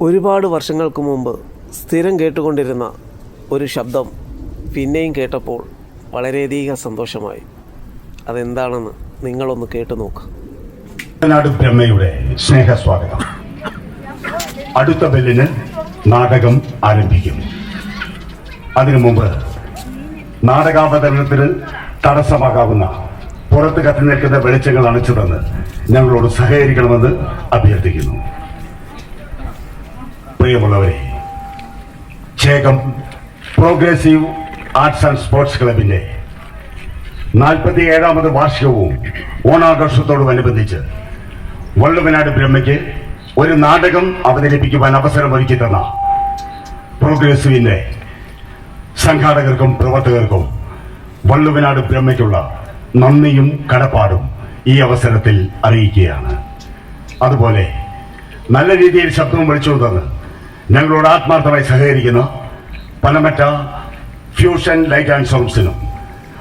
ഒരുപാട് വർഷങ്ങൾക്ക് മുമ്പ് സ്ഥിരം കേട്ടുകൊണ്ടിരുന്ന ഒരു ശബ്ദം പിന്നെയും കേട്ടപ്പോൾ വളരെയധികം സന്തോഷമായി. അതെന്താണെന്ന് നിങ്ങളൊന്ന് കേട്ടു നോക്ക്. നാട് ബ്രഹ്മയുടെ സ്നേഹസ്വാഗതം. അടുത്ത ബെല്ലിന് നാടകം ആരംഭിക്കും. അതിനു മുമ്പ് നാടകാവതരണത്തിന് തടസ്സമാകാവുന്ന പുറത്ത് കത്തി നിൽക്കുന്ന വെളിച്ചങ്ങൾ അണച്ചുതന്ന് ഞങ്ങളോട് സഹകരിക്കണമെന്ന് അഭ്യർത്ഥിക്കുന്നു. പ്രിയമുള്ളവരെ Chekam progressive arts and sports ക്ലബിന്റെ നാൽപ്പത്തി ഏഴാമത് വാർഷികവും ഓണാഘോഷത്തോടുമനുബന്ധിച്ച് വള്ളുവനാട് ബ്രഹ്മയ്ക്ക് ഒരു നാടകം അവതരിപ്പിക്കുവാൻ അവസരം ഒരുക്കി തന്ന പ്രോഗ്രസീവിന്റെ സംഘാടകർക്കും പ്രവർത്തകർക്കും വള്ളുവനാട് ബ്രഹ്മയ്ക്കുള്ള നന്ദിയും കടപ്പാടും ഈ അവസരത്തിൽ അറിയിക്കുകയാണ്. അതുപോലെ നല്ല രീതിയിൽ ശബ്ദവും വിളിച്ചു ഞങ്ങളോട് ആത്മാർത്ഥമായി സഹകരിക്കുന്ന. പനമറ്റ ഫ്യൂഷൻ ലൈറ്റ് ആൻഡ് സൗണ്ട്സിനും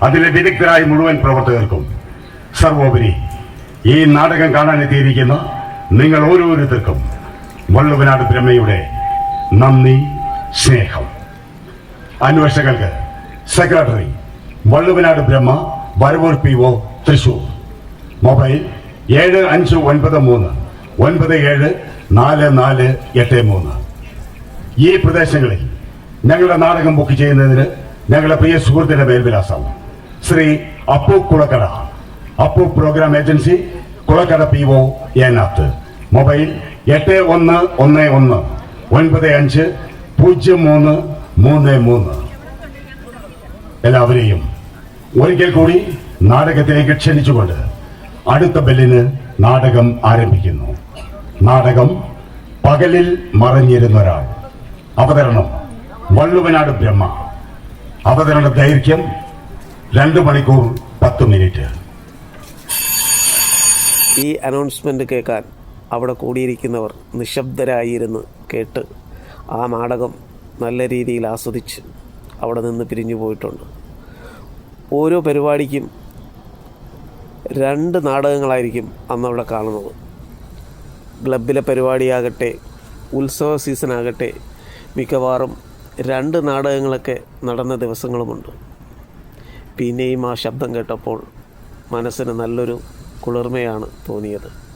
അതിലെ വിദഗ്ധരായ മുഴുവൻ പ്രവർത്തകർക്കും സർവോപരി ഈ നാടകം കാണാനെത്തിയിരിക്കുന്ന നിങ്ങൾ ഓരോരുത്തർക്കും വള്ളുവനാട് ബ്രഹ്മയുടെ നന്ദി സ്നേഹം. അന്വേഷകർക്ക് secretary Valluvanad Brahma Varavoor P O Thrissur. Mobile ഏഴ് അഞ്ച് ഒൻപത് മൂന്ന് ഒൻപത് ഏഴ് നാല് നാല് എട്ട് മൂന്ന്. ഈ പ്രദേശങ്ങളിൽ ഞങ്ങളുടെ നാടകം ബുക്ക് ചെയ്യുന്നതിന് ഞങ്ങളുടെ പ്രിയ സുഹൃത്തിന്റെ മേൽവിലാസം Shri Appu Kulakkada. Appu programme agency Kulakkada P O Enath mobile എട്ട് ഒന്ന് ഒന്ന് ഒന്ന് ഒൻപത് അഞ്ച് പൂജ്യം മൂന്ന് മൂന്ന് മൂന്ന്. എല്ലാവരെയും ഒരിക്കൽ കൂടി നാടകത്തിലേക്ക് ക്ഷണിച്ചുകൊണ്ട് അടുത്ത ബെല്ലിന് നാടകം ആരംഭിക്കുന്നു. നാടകം പകലിൽ മറഞ്ഞിരുന്ന ഒരാൾ അവതരണം. വള്ളുവനാട് ബ്രഹ്മ. അവതരണ ദൈർഘ്യം രണ്ട് മണിക്കൂർ പത്ത് മിനിറ്റ്. ഈ അനൗൺസ്മെന്റ് കേൾക്കാൻ അവിടെ കൂടിയിരിക്കുന്നവർ നിശബ്ദരായിരുന്ന് കേട്ട് ആ നാടകം നല്ല രീതിയിൽ ആസ്വദിച്ച് അവിടെ നിന്ന് പിരിഞ്ഞു പോയിട്ടുണ്ട്. ഓരോ പരിപാടിക്കും രണ്ട് നാടകങ്ങളായിരിക്കും അന്നവിടെ കാണുന്നത്. ക്ലബിലെ പരിപാടിയാകട്ടെ ഉത്സവ സീസണാകട്ടെ മിക്കവാറും രണ്ട് നാടകങ്ങളൊക്കെ നടന്ന ദിവസങ്ങളുമുണ്ട്. പിന്നെയും ആ ശബ്ദം കേട്ടപ്പോൾ മനസ്സിന് നല്ലൊരു കുളിർമയാണ് തോന്നിയത്.